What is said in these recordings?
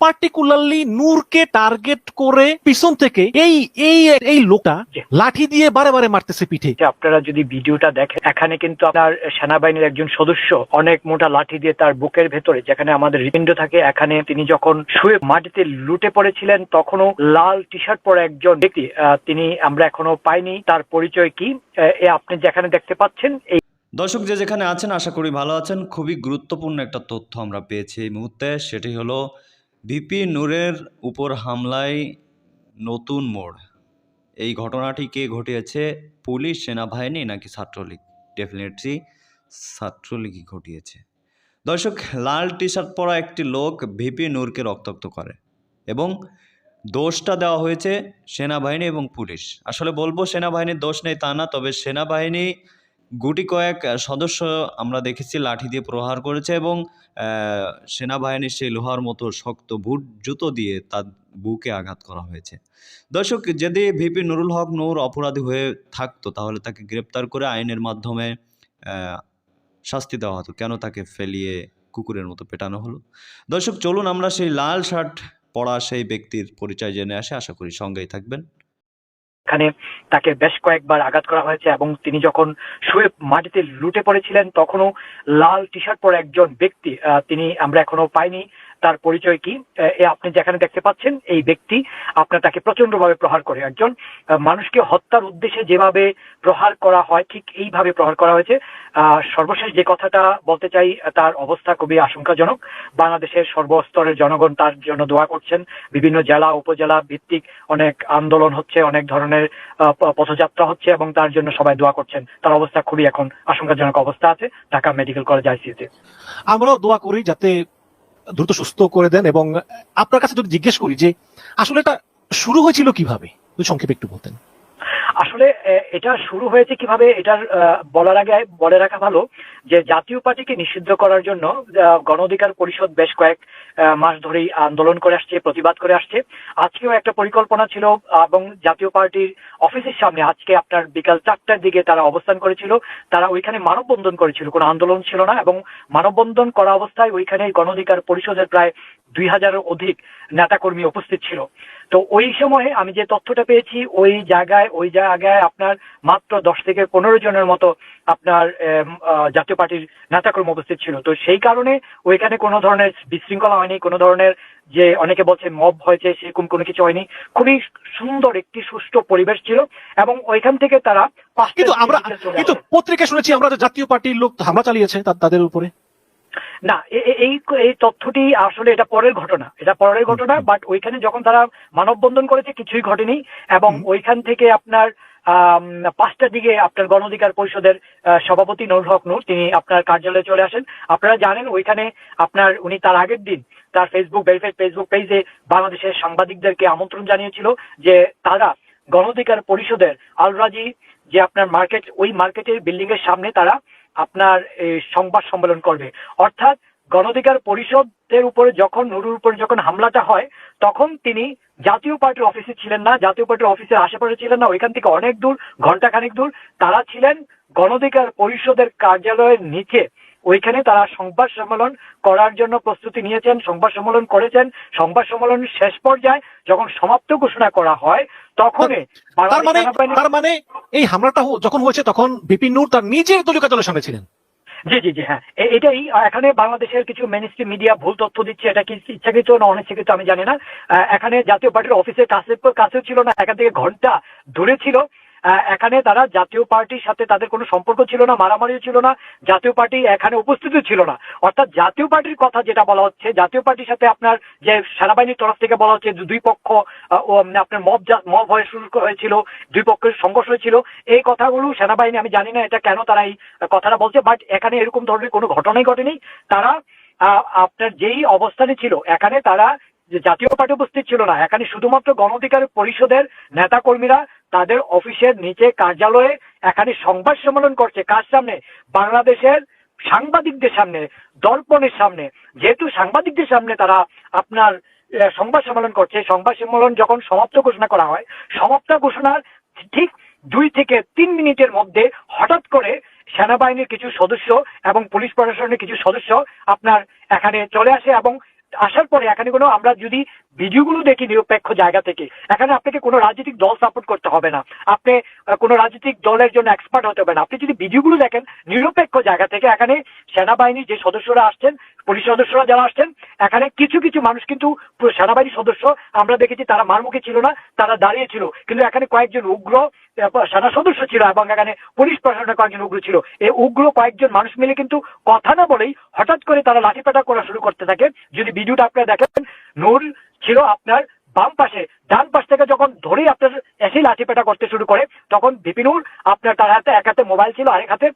Particularly নূরকে target করে পিছন থেকে এই এই এই লোকটা লাঠি দিয়ে বারে বারে মারতেছে পিঠে। আপনারা যদি ভিডিওটা দেখেন এখানে কিন্তু আপনার সেনাবাহিনীর একজন সদস্য অনেক মোটা লাঠি দিয়ে তার বুকের ভেতরে যেখানে আমাদের হৃদপিণ্ড থাকে এখানে তিনি যখন শুয়ে মাটিতে লুটে পড়েছিলেন তখনও লাল টি শার্ট পরা একজন ব্যক্তি তিনি আমরা এখনও পাইনি। তার পরিচয় কি? আহ, এ যেখানে দেখতে পাচ্ছেন এই দর্শক যে যেখানে আছেন, আশা করি ভালো আছেন। খুবই গুরুত্বপূর্ণ একটা তথ্য আমরা পেয়েছি এই মুহূর্তে, সেটি হলো ভিপি নূরের উপর হামলায় নতুন মোড়। এই ঘটনাটি কে ঘটিয়েছে? পুলিশ, সেনাবাহিনী নাকি ছাত্রলীগ? ডেফিনেটলি ছাত্রলীগই ঘটিয়েছে। দর্শক, লাল টি শার্ট পরা একটি লোক ভিপি নূরকে রক্তাক্ত করে এবং দোষটা দেওয়া হয়েছে সেনাবাহিনী এবং পুলিশ। আসলে বলব সেনাবাহিনীর দোষ নেই তা না, তবে সেনাবাহিনী গুটি কয়েক সদস্য আমরা দেখেছি লাঠি দিয়ে প্রহার করেছে এবং সেনাবাহিনীর সেই লোহার মতো শক্ত বুট, জুতো দিয়ে তার বুকে আঘাত করা হয়েছে। দর্শক, যদি ভিপি নুরুল হক নূর অপরাধী হয়ে থাকতো, তাহলে তাকে গ্রেপ্তার করে আইনের মাধ্যমে শাস্তি দেওয়া হতো। কেন তাকে ফেলিয়ে কুকুরের মতো পেটানো হলো? দর্শক, চলুন আমরা সেই লাল শার্ট পরা সেই ব্যক্তির পরিচয় জেনে আসে। আশা করি সঙ্গেই থাকবেন। এখানে তাকে বেশ কয়েকবার আঘাত করা হয়েছে এবং তিনি যখন শুয়ে মাটিতে লুটে পড়েছিলেন, তখনও লাল টি শার্ট পরে একজন ব্যক্তি তিনি আমরা এখনও পাইনি। তার পরিচয় কি? আপনি যেখানে দেখতে পাচ্ছেন, এই ব্যক্তি আপনার তাকে প্রচণ্ড ভাবে প্রহার করে। একজন মানুষকে হত্যার উদ্দেশ্যে যেভাবে প্রহার করা হয়, ঠিক এইভাবে প্রহার করা হয়েছে। সর্বশেষ যে কথাটা বলতে চাই, তার অবস্থা খুবই আশঙ্কাজনক। বাংলাদেশের সর্বস্তরের জনগণ তার জন্য দোয়া করছেন। বিভিন্ন জেলা, উপজেলা ভিত্তিক অনেক আন্দোলন হচ্ছে, অনেক ধরনের পথযাত্রা হচ্ছে এবং তার জন্য সবাই দোয়া করছেন। তার অবস্থা খুবই এখন আশঙ্কাজনক অবস্থা আছে, ঢাকা মেডিকেল কলেজ আইসিইউতে। আমরাও দোয়া করি যাতে দ্রুত সুস্থ করে দেন এবং আপনার কাছে যদি জিজ্ঞেস করি যে আসলে এটা শুরু হয়েছিল কীভাবে সংক্ষেপে একটু বলতেন। আসলে এটা শুরু হয়েছে কীভাবে এটার বলার আগে বলে রাখা ভালো যে জাতীয় পার্টিকে নিষিদ্ধ করার জন্য গণ অধিকার পরিষদ বেশ কয়েক মাস ধরেই আন্দোলন করে আসছে, প্রতিবাদ করে আসছে। আজকেও একটা পরিকল্পনা ছিল, এবং জাতীয় পার্টির অফিসের সামনে আজকে আপনার বিকাল চারটার দিকে তারা অবস্থান করেছিল। তারা ওইখানে মানববন্ধন করেছিল, কোনো আন্দোলন ছিল না, এবং মানববন্ধন করা অবস্থায় ওইখানে গণ অধিকার পরিষদের প্রায় দুই হাজারের অধিক নেতাকর্মী উপস্থিত ছিল। তো ওই সময়ে আমি যে তথ্যটা পেয়েছি, ওই জায়গায়, ওই জায়গায় আপনার মাত্র দশ থেকে পনেরো জনের মতো আপনার জাতীয় পার্টির নেতাকর্মী উপস্থিত ছিল। তো সেই কারণে ওইখানে কোনো ধরনের বিশৃঙ্খলা হয়নি কোনো ধরনের যে অনেকে বলছে মব হয়েছে সেরকম কোনো কিছু হয়নি। খুবই সুন্দর একটি সুষ্ঠু পরিবেশ ছিল এবং ওইখান থেকে তারা কিন্তু আমরা কিন্তু পত্রিকা শুনেছি আমরা যে জাতীয় পার্টির লোক হামলা চালিয়েছে তাদের উপরে। না এই এই তথ্যটি আসলে এটা পরের ঘটনা। এটা পরের ঘটনা বাট ওইখানে যখন তারা মানববন্ধন করেছে কিছুই ঘটেনি এবং ওইখান থেকে আপনার পাঁচটার দিকে আপনার গণ অধিকার পরিষদের সভাপতি নুর হক নূর তিনি আপনার কার্যালয়ে চলে আসেন। আপনারা জানেন ওইখানে আপনার উনি তার আগের দিন তার ফেসবুক ভেরিফাইড ফেসবুক পেজে বাংলাদেশের সাংবাদিকদেরকে আমন্ত্রণ জানিয়েছিল যে তারা গণ অধিকার পরিষদের আলরাজি যে আপনার মার্কেট ওই মার্কেটের বিল্ডিং এর সামনে তারা আপনার সংবাদ সম্মেলন করবে। অর্থাৎ গণধিকার পরিষদের উপরে যখন, নুরুর উপরে যখন হামলাটা হয়, তখন তিনি জাতীয় পার্টির অফিসে ছিলেন না, জাতীয় পার্টির অফিসের আশেপাশে ছিলেন না, ওইখান থেকে অনেক দূর ঘণ্টা খানিক দূর, তারা ছিলেন গণধিকার পরিষদের কার্যালয়ের নিচে। ওইখানে তারা সংবাদ সম্মেলন করার জন্য প্রস্তুতি নিয়েছেন সংবাদ সম্মেলন করেছেন। সংবাদ সম্মেলন শেষ পর্যায়ে যখন সমাপ্ত ঘোষণা করা হয় তখনই তার মানে তার মানে এই হামলাটা যখন হয়েছে তখন বিপিন নূর তার নিজের দলীয় কার্যালয়ের সামনে ছিলেন। জি জি জি হ্যাঁ। এটাই এখানে বাংলাদেশের কিছু মেনিস্ট্রি মিডিয়া ভুল তথ্য দিচ্ছে এটা কি ইচ্ছাকৃত না অনিচ্ছাকৃত আমি জানি না। আহ, এখানে জাতীয় পার্টির অফিসের কাছে কাছেও ছিল না এখান থেকে ঘণ্টা দূরে ছিল। এখানে তারা জাতীয় পার্টির সাথে তাদের কোনো সম্পর্ক ছিল না, মারামারিও ছিল না, জাতীয় পার্টি এখানে উপস্থিত ছিল না। অর্থাৎ জাতীয় পার্টির কথা যেটা বলা হচ্ছে, জাতীয় পার্টির সাথে আপনার যে সেনাবাহিনীর তরফ থেকে বলা হচ্ছে দুই পক্ষ আপনার মব মব হয়ে শুরু হয়েছিল, দুই পক্ষের সংঘর্ষ হয়েছিল। এই কথাগুলো সেনাবাহিনী, আমি জানি না এটা কেন তারা এই কথাটা বলছে বাট এখানে এরকম ধরনের কোনো ঘটনাই ঘটেনি। তারা আপনার যেই অবস্থানে ছিল, এখানে তারা জাতীয় পার্টি উপস্থিত ছিল না, এখানে শুধুমাত্র গণ অধিকার পরিষদের নেতা কর্মীরা তাদের অফিসের নিচে কার্যালয়ে এখানে সংবাদ সম্মেলন করছে। কার সামনে? বাংলাদেশের সাংবাদিকদের সামনে, দর্পণের সামনে। যেহেতু সাংবাদিকদের সামনে তারা আপনার সংবাদ সম্মেলন করছে। সংবাদ সম্মেলন যখন সমাপ্ত ঘোষণা করা হয়, সমাপ্ত ঘোষণার ঠিক দুই থেকে তিন মিনিটের মধ্যে হঠাৎ করে সেনাবাহিনীর কিছু সদস্য এবং পুলিশ প্রশাসনের কিছু সদস্য আপনার এখানে চলে আসে এবং আসার পরে এখানে কোনো আমরা যদি ভিডিওগুলো দেখি নিরপেক্ষ জায়গা থেকে। এখানে আপনাকে কোনো রাজনৈতিক দল সাপোর্ট করতে হবে না। আপনি কোনো রাজনৈতিক দলের জন্য এক্সপার্ট হতে হবে না। আপনি যদি ভিডিওগুলো দেখেন নিরপেক্ষ জায়গা থেকে, এখানে সেনাবাহিনীর যে সদস্যরা আসছেন, পুলিশ সদস্যরা যারা আসছেন, এখানে কিছু কিছু মানুষ কিন্তু সেনাবাহিনীর সদস্য আমরা দেখেছি, তারা মারমুখী ছিল না, তারা দাঁড়িয়ে ছিল। কিন্তু এখানে কয়েকজন উগ্র সেনা সদস্য ছিল এবং এখানে পুলিশ প্রশাসনের কয়েকজন উগ্র ছিল। এই উগ্র কয়েকজন মানুষ মিলে কিন্তু কথা না বলেই হঠাৎ করে তারা লাঠিপেটা করা শুরু করতে থাকে। যদি ভিডিওটা আপনারা দেখেন, নূর ছিল আপনার বাম পাশে। ডান পাশ থেকে যখন ধরেই আপনার এসে লাঠিপেটা করতে শুরু করে, তখন বিপিনুর আপনার তার হাতে এক হাতে মোবাইল ছিল, আরেক হাতে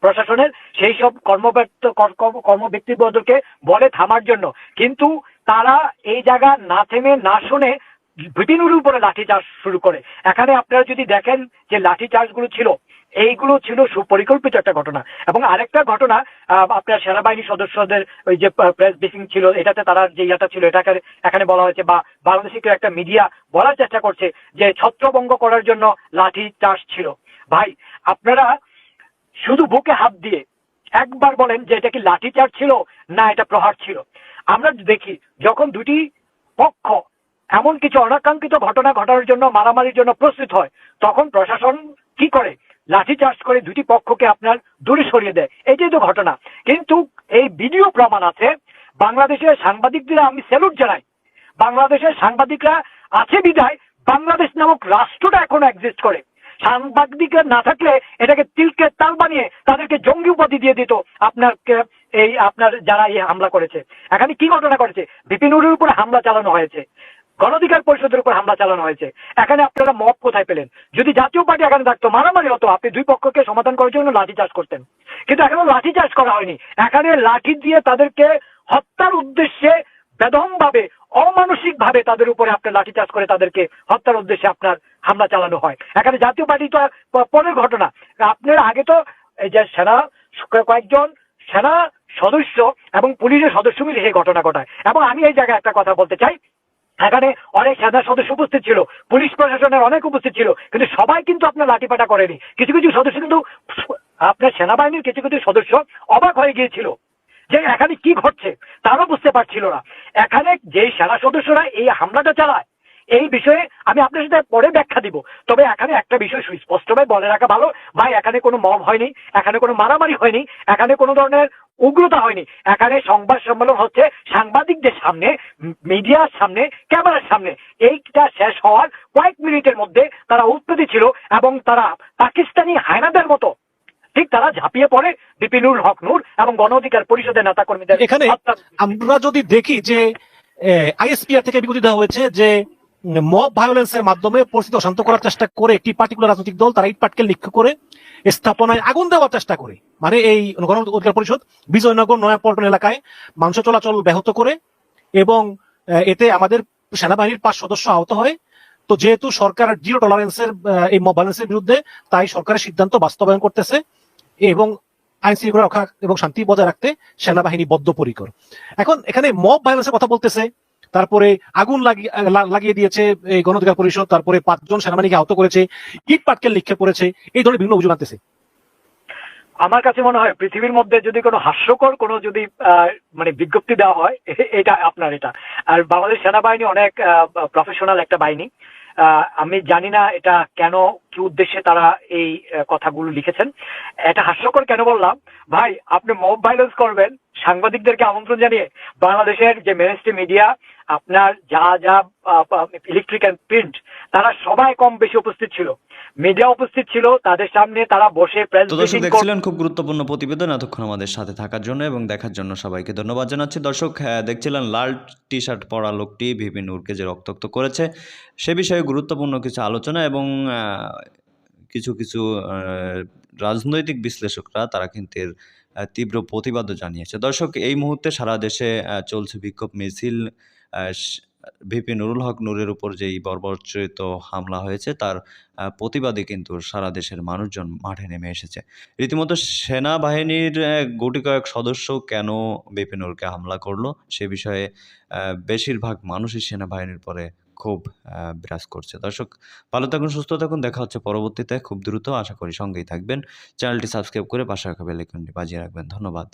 প্রশাসনের। সেই সব কর্মব্যক্ত কর্ম- ব্যক্তিবর্গকে বলে থামার জন্য। কিন্তু তারা এই জায়গা না থেমে, না শুনে বিপিনুর উপরে লাঠি চার্জ শুরু করে। এখানে আপনারা যদি দেখেন যে লাঠি চার্জগুলো ছিল এইগুলো ছিল সুপরিকল্পিত একটা ঘটনা। এবং আরেকটা ঘটনা আপনার সেনাবাহিনী সদস্যদের ওই যে প্রেস ব্রিফিং ছিল, এটাতে তারা যে ইয়েটা ছিল, এটাকে এখানে বলা হয়েছে বা বাংলাদেশি একটা মিডিয়া বলার চেষ্টা করছে যে ছত্রভঙ্গ করার জন্য লাঠি চার্জ ছিল। ভাই, আপনারা শুধু বুকে হাত দিয়ে একবার বলেন যে এটা কি লাঠিচার্জ ছিল না এটা প্রহার ছিল। আমরা দেখি যখন দুটি পক্ষ এমন কিছু অনাকাঙ্ক্ষিত ঘটনা ঘটানোর জন্য, মারামারির জন্য প্রস্তুত হয়, তখন প্রশাসন কি করে? লাঠিচার্জ করে দুটি পক্ষকে আপনার দূরে সরিয়ে দেয়। এটাই তো ঘটনা। কিন্তু এই ভিডিও প্রমাণ আছে, বাংলাদেশের সাংবাদিকদের আমি স্যালুট জানাই। বাংলাদেশের সাংবাদিকরা আছে বিদায় বাংলাদেশ নামক রাষ্ট্রটা এখনও এক্সিস্ট করে। সাংবাদিকরা না থাকলে এটাকে তিলকে তাল বানিয়ে তাদেরকে জঙ্গি উপাধি দিয়ে দিত আপনার এই আপনার যারা এই হামলা করেছে। এখানে কি ঘটনা করেছে বিপিনুরের উপরে হামলা চালানো হয়েছে। গণধিকার পরিষদের উপর হামলা চালানো হয়েছে। এখানে আপনারা মত কোথায় পেলেন? যদি জাতীয় পার্টি এখানে থাকতো, মারামারি হতো, আপনি দুই পক্ষকে সমাধান করার জন্য লাঠি চার্জ করতেন। কিন্তু এখানে লাঠি চার্জ করা হয়নি। এখানে লাঠি দিয়ে তাদেরকে হত্যার উদ্দেশ্যে বেদম ভাবে অমানসিক ভাবে তাদের উপরে আপনার লাঠিচার্জ করে তাদেরকে হত্যার উদ্দেশ্যে আপনার হামলা চালানো হয়। এখানে জাতীয় পার্টি তো পরের ঘটনা। আপনার আগে তো এই যে সেনা কয়েকজন সেনা সদস্য এবং পুলিশের সদস্য মিলে সেই ঘটনা ঘটায়। এবং আমি এই জায়গায় একটা কথা বলতে চাই। এখানে অনেক সেনা সদস্য উপস্থিত ছিল, পুলিশ প্রশাসনের অনেক উপস্থিত ছিল, কিন্তু সবাই কিন্তু আপনার লাঠিপাটা করেনি। কিছু কিছু সদস্য কিন্তু আপনার সেনাবাহিনীর কিছু কিছু সদস্য অবাক হয়ে গিয়েছিল যে এখানে কি ঘটছে, তারা বুঝতে পারছিল না। এখানে যে সেনা সদস্যরা এই হামলাটা চালায় এই বিষয়ে আমি আপনার সাথে পরে ব্যাখ্যা দিব। তবে এখানে একটা বিষয় সুস্পষ্টভাবে বলে রাখা ভালো। ভাই এখানে কোনো মব হয়নি এখানে কোনো মারামারি হয়নি এখানে কোনো ধরনের উগ্রতা হয়নি। এখানে সংবাদ সম্মেলন হচ্ছে সাংবাদিকদের সামনে মিডিয়ার সামনে ক্যামেরার সামনে। এইটা শেষ হওয়ার কয়েক মিনিটের মধ্যে তারা উৎপত্তি ছিল এবং তারা পাকিস্তানি হায়নাদের মতো। ঠিক তারা ঝাঁপিয়ে পড়ে বিপিনুর হক নূর এবং গণ অধিকার পরিষদের নেতা কর্মীদের এখানে আমরা যদি দেখি যে আইএসপিআর থেকে বিবৃতি দেওয়া হয়েছে যে মব ভায়োলেন্সের মাধ্যমে পরিস্থিতি অশান্ত করার চেষ্টা করে একটি পার্টিকুলার রাজনৈতিক দল, তারা ইট পাটকেল নিক্ষেপ করে স্থাপনায় আগুন দেওয়ার চেষ্টা করে। মানে এই গণ অধিকার পরিষদ বিজয়নগর, নয়াপল্টন এলাকায় মানুষ চলাচল ব্যাহত করে এবং এতে আমাদের সেনাবাহিনীর পাঁচ সদস্য আহত হয়। তো যেহেতু সরকার জিরো টলারেন্সের এই মব ভায়োলেন্সের বিরুদ্ধে, তাই সরকারের সিদ্ধান্ত বাস্তবায়ন করতেছে এবং আইন শৃঙ্খলা রক্ষা এবং শান্তি বজায় রাখতে সেনাবাহিনী বদ্ধপরিকর। এখন এখানে মব ভায়োলেন্সের কথা বলতেছে। তারপরে আগুন লাগিয়ে দিয়েছে এই গণ পরিষদ, তারপরে পাঁচজন সেনাবাহিনীকে আহত করেছে ইট পাটকেল নিক্ষেপ করেছে, এই ধরনের বিভিন্ন অভিযোগ আনতেছে। আমার কাছে মনে হয় পৃথিবীর মধ্যে যদি কোনো হাস্যকর কোনো যদি মানে বিজ্ঞপ্তি দেওয়া হয় এটা আপনার এটা। আর বাংলাদেশ সেনাবাহিনী অনেক প্রফেশনাল একটা বাহিনী। আমি জানি না এটা কেন, কি উদ্দেশ্যে তারা এই কথাগুলো লিখেছেন। এটা হাস্যকর কেন বললাম? ভাই, আপনি মব ভাইলেন্স করবেন, সাংবাদিকদেরকে আমন্ত্রণ জানিয়ে বাংলাদেশের যে মেনস্ট্রিম মিডিয়া আপনার যা যা ইলেকট্রিক অ্যান্ড প্রিন্ট তারা সবাই কম বেশি উপস্থিত ছিল। মিডিয়া উপস্থিত ছিল তাদের সামনে তারা বসে দর্শক দেখছিলেন খুব গুরুত্বপূর্ণ প্রতিবেদন এতক্ষণ আমাদের সাথে থাকার জন্য এবং দেখার জন্য সবাইকে ধন্যবাদ জানাচ্ছি। দর্শক হ্যাঁ, দেখছিলেন লাল টি শার্ট পরা লোকটি ভিপি নূরকে যে রক্তাক্ত করেছে সে বিষয়ে গুরুত্বপূর্ণ কিছু আলোচনা এবং কিছু কিছু রাজনৈতিক বিশ্লেষকরা তারা কিন্তু এর তীব্র প্রতিবাদও জানিয়েছে। দর্শক এই মুহূর্তে সারা দেশে চলছে বিক্ষোভ মিছিল ভিপি নুরুল হক নূরের উপর যেই বর্বরচিত হামলা হয়েছে তার প্রতিবাদে কিন্তু সারা দেশের মানুষজন মাঠে নেমে এসেছে। রীতিমতো সেনাবাহিনীর গুটি কয়েক সদস্য কেন বিপিনুরকে হামলা করল সে বিষয়ে বেশিরভাগ মানুষই সেনাবাহিনীর পরে আহ, বিরাজ করছে। দর্শক ভালো থাকুন সুস্থ থাকুন দেখা হচ্ছে পরবর্তীতে খুব দ্রুত। আশা করি সঙ্গেই থাকবেন। চ্যানেলটি সাবস্ক্রাইব করে পাশে রাখা বেল আইকনটি বাজিয়ে রাখবেন। ধন্যবাদ।